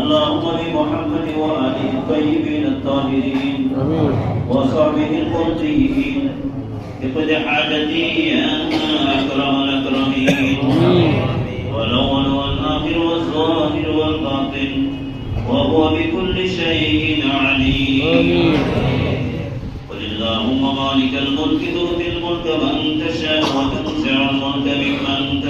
اللهم بمحمد وآله الطيبين الطاهرين وصحبه المرضيين اقض حاجتي يا أكرم الأكرمين والأول والآخر والظاهر والباطن وهو بكل شيء عليم. اللهم مالك الملك تؤتي الملك من تشاء وتنزع الملك ممن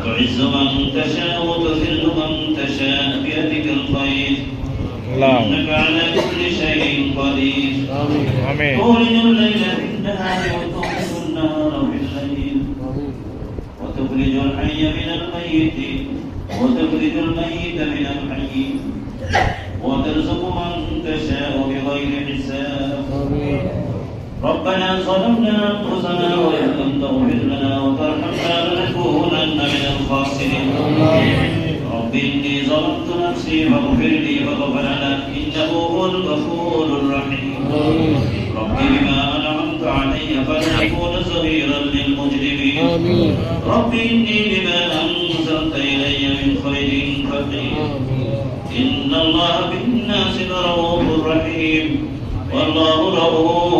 وتعز من تشاء وتذل من تشاء بيدك الخير. إنك على كل شيء قدير. آمين. تولج الليل في النهار وتولج النهار في الليل وتخرج الحي من الميت. وتخرج الميت من الحي. وترزق من ربنا ظلمنا أنفسنا وإن لم تغفر لنا وترحمنا لنكونن من الخاسرين. رب إني ظلمت نفسي فاغفر لي فغفر له إنه هو الغفور الرحيم. رب بما أنعمت علي فلن اكون ظهيرا للمجرمين. رب إني لما أنزلت إلي من خير فقير. إن الله بالناس لرؤوف رحيم. والله رؤوف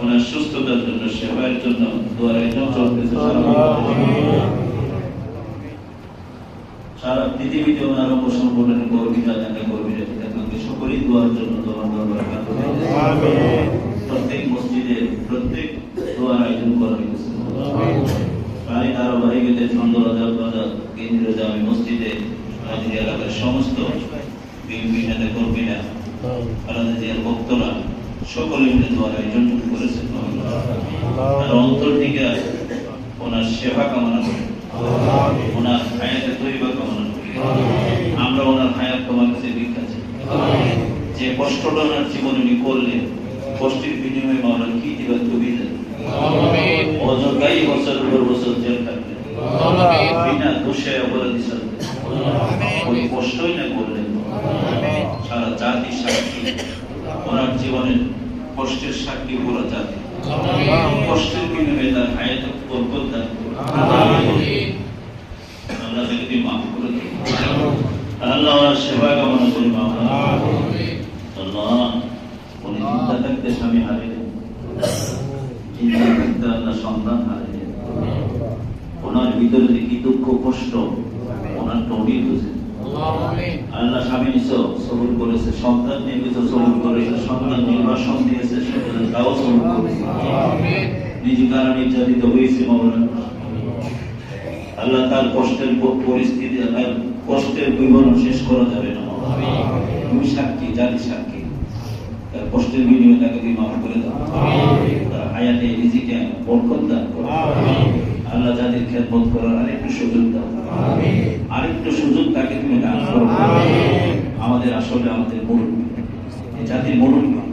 ওনার সুস্থতার জন্য সেবার জন্য দোয়ার আয়োজন চলতেছে সারা পৃথিবীতে। ওনার সকলেই দোয়ার জন্য দোয়ার দরবারে প্রত্যেক মসজিদে প্রত্যেক দোয়ার আয়োজন করা হয়েছে তারই ধারাবাহিকতে চন্দ্ররাজা বাজার কেন্দ্রীয় জামি মসজিদে আমাদের এলাকার সমস্ত বিএনপি নেতা কর্মীরা আলাদা জিয়ার ভক্তরা সকলে দোয়ার আয়োজন করেছেন। সেবা কামনা করি। ওনার হায়াতে তৈবা কামনা করি। আমরা ওনার হায়াত তোমার কাছে ভিক্ষা যে কষ্টটা ওনার জীবনে উনি করলেন, কষ্টের বিনিময়ে মাওলা কি দিবেন তুমি অযোগ্যাই বছরের পর বছর জেল থাকলেন বিনা দোষে অপরাধী সাজলেন ওই কষ্টই না করলেন। সারা জাতি সাক্ষী ওনার জীবনের কষ্টের সাক্ষী পুরো জাতি কষ্টের বিনিময়ে তার হায়াত বরকত দান তাকে তুমি মাফ করে আল্লাহ সেবা কামনা করি আল্লাহ উনি চিন্তা থাকতে স্বামী চিন্তা থাকতে আল্লাহ সন্তান হারিয়ে ওনার ভিতরে যে কি দুঃখ কষ্ট ওনার টনি বুঝে। আল্লাহ স্বামী নিছো সবুর করেছে সন্তান নিয়ে নির্বাসন দিয়েছে সেখানে তাও নিজে নির্যাতিত হয়েছে মাওলানা? আল্লাহ তার কষ্টের পরিস্থিতি, তার কষ্টের বিবরণ শেষ করা যাবে না তুমি সাক্ষী, জাতি সাক্ষী। তার কষ্টের বিনিময়ে তাকে তুমি মাফ করে দাও। তার হায়াতে রিজিকে বরকত দান করো। আল্লাহ জাতির খেদমত করার আরেকটু সুযোগ দাও। আরেকটু সুযোগ তাকে তুমি দান করো। আমাদের আসলে আমাদের এই জাতির মুরব্বী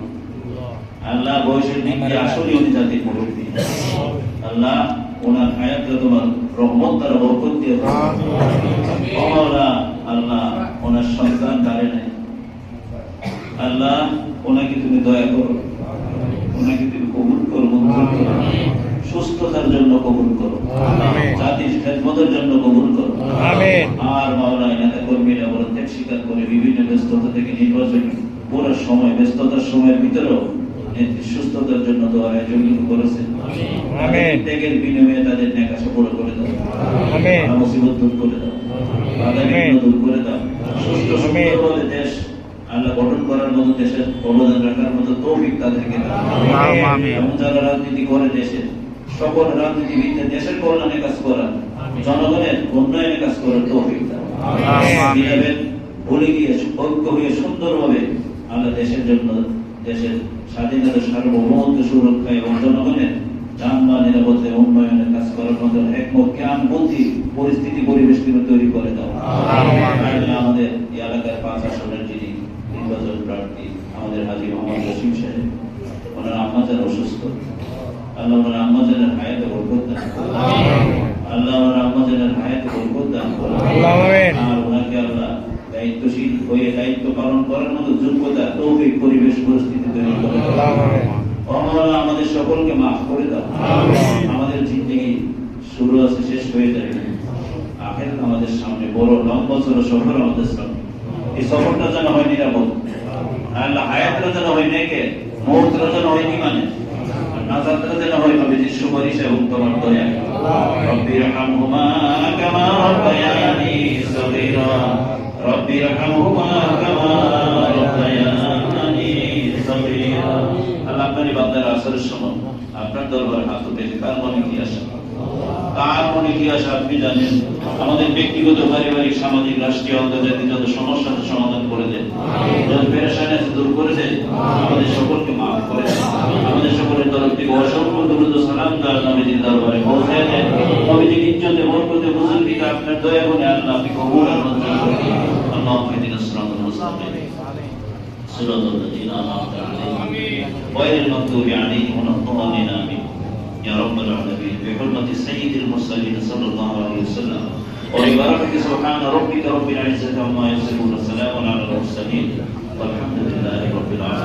আল্লাহ বয়সের দিক দিয়ে আসলে উনি জাতির মুরব্বী। আল্লাহ ওনার হায়াতে তোমার রহমত দ্বারা বরকত দিয়ে আল্লাহ ওনার সন্তান দাঁড়ে নাই? আল্লাহ ওনাকে তুমি দয়া করো। ওনাকে তুমি কবুল করো মঞ্জুর করো। সুস্থতার জন্য কবুল করো। জাতির খেদমতের জন্য কবুল করো। আর মাওলা নেতা কর্মীরা ত্যাগ স্বীকার করে বিভিন্ন ব্যস্ততা থেকে নির্বাচন পুরো সময় ব্যস্ততার সময়ের ভিতরেও সুস্থতার জন্য দোয়ার আয়োজন করেছেন আমিন। ত্যাগের বিনিময়ে তাদের নেকাশা পুরো করে দাও। আমিন। মুসিবত দূর করে দাও। বাধা বিঘ্ন আমিন। দূর করে দাও। সুস্থ। সুন্দরভাবে দেশ আল্লাহ গঠন করার মতো দেশের অবদান রাখার মতো তৌফিক তাদেরকে দাও। এবং যারা রাজনীতি করে দেশের সকল রাজনীতিবিদদের দেশের কল্যাণে কাজ করা জনগণের উন্নয়নে কাজ করার তৌফিক দাও। ভুলে গিয়ে ঐক্য হয়ে সুন্দরভাবে আল্লাহ দেশের জন্য দেশের স্বাধীনতা সার্বভৌমত্ব সুরক্ষা এবং জনগণের যানবাহন নিরাপত্তা উন্নয়নের কাজ করার মতো একমত জ্ঞান বুদ্ধি পরিস্থিতি পরিবেশ তুমি তৈরি করে দাও আল্লাহ, আমাদের এই এলাকার পাঁচ আসনের যিনি নির্বাচন প্রার্থী আমাদের হাজি মোহাম্মদ রশিম সাহেব ওনার আম্মাজান অসুস্থ আল্লাহ ওনার আম্মাজানের হায়াতে বরকত দান আল্লাহ ওনার আম্মাজানের হায়াতে বরকত দান আর ওনাকে আল্লাহ দায়িত্বশীল হয়ে দায়িত্ব পালন করার মতো যোগ্যতা তৌফিক পরিবেশ পরিস্থিতি তৈরি করে। মৌলানা, আমাদের সকলকে মাফ করে দাও। আমাদের জিন্দগি শুরু আছে শেষ হয়ে যায় আখের আমাদের সামনে বড় লম্বা বছর সফর আমাদের সামনে। এই সফরটা যেন হয় নিরাপদ। আল্লাহ হায়াতটা যেন হয় নেকে মৌতটা যেন হয় ইমানে নাজাতটা যেন হয় নবীজির সুপারিশ এবং তোমার দয়া। রব্বি রহমহুমা কামা রব্বায়ানি সগীরা। মনে কি আসে আপনি জানেন আমাদের ব্যক্তিগত পারিবারিক সামাজিক রাষ্ট্রীয় আন্তর্জাতিক যত সমস্যা সমাধান করে দেন। যত দূর করে দেন আমাদের সকলকে মাফ করে আমাদের সকলের তরফ থেকে অসংখ্য দুরুদ ও সালাম তার নবীজির দরবারে পৌঁছে দেন। صراط الذين أنعمت عليهم غير المغضوب عليهم ولا الضالين آمين يا رب العالمين. بحرمة سيد المرسلين صلى الله عليه وسلم. وببركة سبحان ربك رب العزة عما يصفون. السلام على المرسلين. والحمد لله رب العالمين.